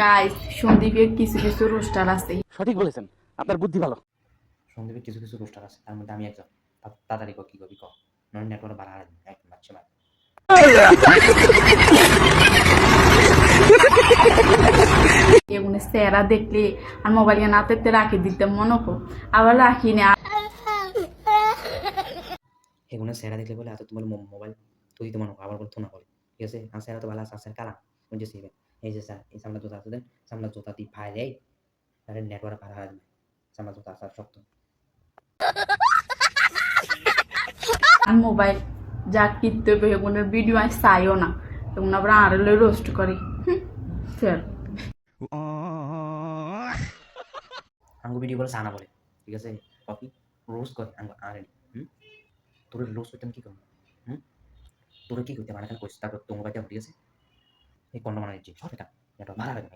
Guys সন্দীপের কিছু কিছু রোস্টার আছে। সঠিক বলেছেন। আপনার বুদ্ধি ভালো। সন্দীপের কিছু কিছু রোস্টার আছে তার মধ্যে আমি একজন। তাড়াতাড়ি কর কি করবি কর। নয় নেটওয়ার্ক বাড়া একদম বাচ্চা মার। এগুলো চেহারা দেখলে আর মোবাইল নাতে রাখি দিতে মনে কর। আবার রাখি না। এগুলো সেরা দেখলে বলে এত তোমার মোবাইল তুই দিতে মনে কর আবার বলে থোনা করে ঠিক আছে? আর সেরা তো ভালো আছে কালা ওই যে সিবে এই যে স্যার এই সামলা জুতা আছে দেন সামলা জুতা দিয়ে ফাই দেয় তাহলে নেটওয়ার্ক বাড়া হারাবি সামলা জুতা আছে আর শক্ত আর মোবাইল যা কিনতে হবে এগুলোর ভিডিও আমি চাইও না এগুলো আবার আড়লে রোস্ট করি ফের আঙ্গু ভিডিও বলে সানা বলে ঠিক আছে কপি রোজ করে আঙ্গু আরে হুম তোর রোজ করতে আমি কি করব হুম তোর কি করতে মানে খালি করছিস তারপর তোমার ঠিক আছে এই পণ্য মানা দিচ্ছি সব এটা ভালো লাগে